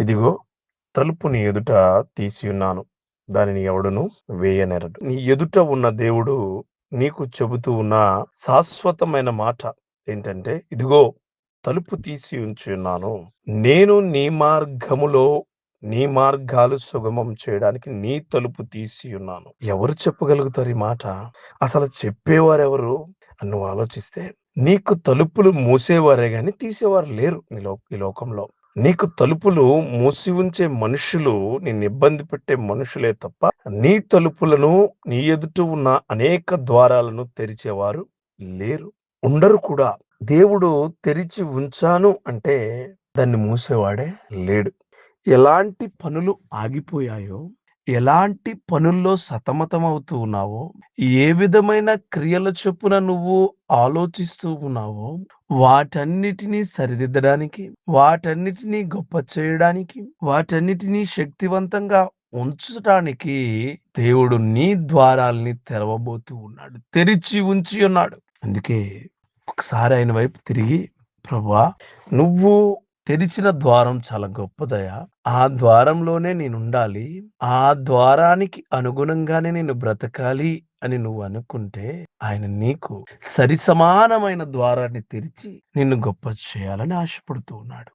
ఇదిగో తలుపు నీ ఎదుట తీసి ఉన్నాను. దానిని ఎవడును వేయనెరడు. నీ ఎదుట ఉన్న దేవుడు నీకు చెబుతూ ఉన్న శాశ్వతమైన మాట ఏంటంటే ఇదిగో తలుపు తీసి ఉంచి ఉన్నాను. నేను నీ మార్గములో నీ మార్గాలు సుగమం చేయడానికి నీ తలుపు తీసి ఉన్నాను. ఎవరు చెప్పగలుగుతారు ఈ మాట? అసలు చెప్పేవారెవరు? అని నువ్వు ఆలోచిస్తే నీకు తలుపులు మూసేవారే కానీ తీసేవారు లేరు లో ఈ లోకంలో. నీకు తలుపులు మూసి ఉంచే మనుషులు నిన్ను ఇబ్బంది పెట్టే మనుషులే తప్ప నీ తలుపులను నీ ఎదుట ఉన్న అనేక ద్వారాలను తెరిచేవారు లేరు. ఉండరు కూడా. దేవుడు తెరిచి ఉంచాను అంటే దాన్ని మూసేవాడే లేడు. ఎలాంటి పనులు ఆగిపోయాయో ఎలాంటి పనుల్లో సతమతమవుతూ ఉన్నావో ఏ విధమైన క్రియల చొప్పున నువ్వు ఆలోచిస్తూ ఉన్నావో వాటన్నిటినీ సరిదిద్దడానికి వాటన్నిటినీ గొప్ప చేయడానికి వాటన్నిటినీ శక్తివంతంగా ఉంచడానికి దేవుడు నీ ద్వారాల్ని తెరవబోతూ ఉన్నాడు తెరిచి ఉంచి ఉన్నాడు. అందుకే ఒకసారి ఆయన వైపు తిరిగి ప్రభా నువ్వు తెరిచిన ద్వారం చాలా గొప్పదయా. ఆ ద్వారంలోనే నేను ఉండాలి ఆ ద్వారానికి అనుగుణంగానే నేను బ్రతకాలి అని నువ్వు అనుకుంటే ఆయన నీకు సరి సమానమైన ద్వారాన్ని తెరిచి నిన్ను గొప్ప చేయాలని ఆశపడుతూ ఉన్నాడు.